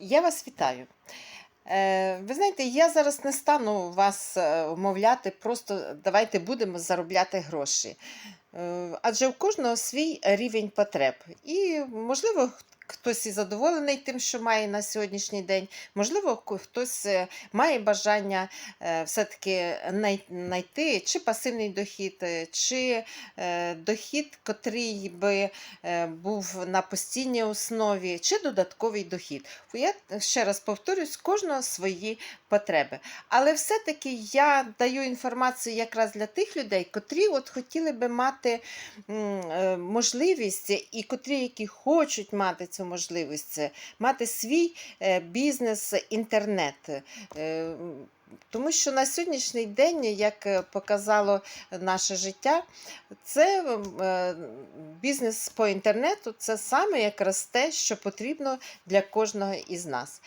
Я вас вітаю. Е, Ви знаєте, я зараз не стану вас умовляти, вмовляти, просто давайте будемо заробляти гроші. Е, Адже у кожного свій рівень потреб. І, можливо, хтось і задоволений тим, що має на сьогоднішній день, можливо, хтось е, має бажання е, все-таки знайти чи пасивний дохід, е, чи дохід, котрий би був на постійній основі, чи додатковий дохід. Я ще раз повторюсь, кожного свої потреби. Але все-таки я даю інформацію якраз для тих людей, котрі от хотіли би мати можливість, і котрі, які хочуть мати цю можливість, е, мати свій е, бізнес, інтернет. Е, Тому що на сьогоднішній день, як показало наше життя, це бізнес по інтернету це саме якраз те, що потрібно для кожного із нас.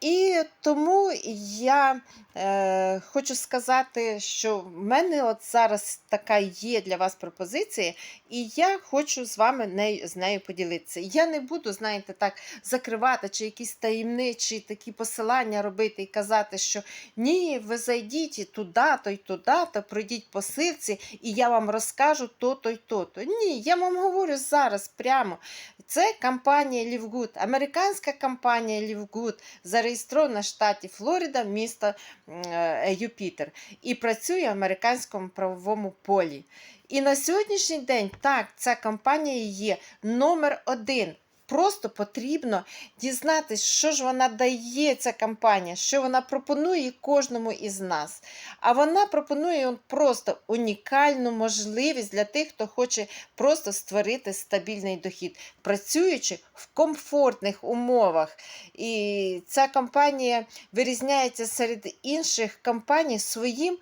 І тому я е, хочу сказати, що в мене от зараз така є для вас пропозиція, і я хочу з вами нею, з нею поділитися. Я не буду, знаєте, так закривати чи якісь таємничі такі посилання робити і казати, що ні, ви зайдіть туди, то й туди, то пройдіть по силці, і я вам розкажу то-то й то-то. Ні, я вам говорю зараз прямо. Це компанія Лівгуд, американська компанія Лівгуд, зареєстрована в штаті Флорида, місто е, Юпітер, і працює в американському правовому полі. І на сьогоднішній день так, ця компанія є номер один. Просто потрібно дізнатися, що ж вона дає, ця компанія, що вона пропонує кожному із нас. А вона пропонує просто унікальну можливість для тих, хто хоче просто створити стабільний дохід, працюючи в комфортних умовах. І ця компанія вирізняється серед інших компаній своїм.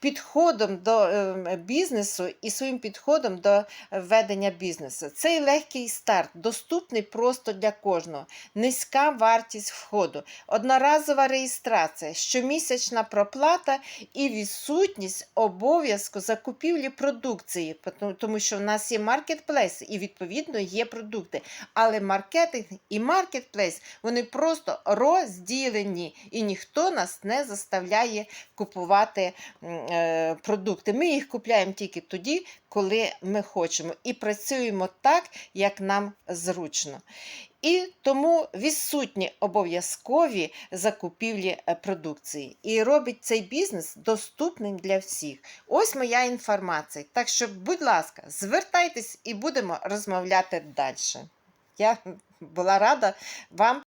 Підходом до е, бізнесу і своїм підходом до ведення бізнесу. Цей легкий старт, доступний просто для кожного, низька вартість входу, одноразова реєстрація, щомісячна проплата і відсутність обов'язку закупівлі продукції, тому- тому що в нас є маркетплейс і відповідно є продукти. Але маркетинг і маркетплейс вони просто розділені, і ніхто нас не заставляє купувати е, продукти. Ми їх купляємо тільки тоді, коли ми хочемо, і працюємо так, як нам зручно. І тому відсутні обов'язкові закупівлі е, продукції. І робить цей бізнес доступним для всіх. Ось моя інформація. Так що, будь ласка, звертайтесь і будемо розмовляти далі. Я була рада вам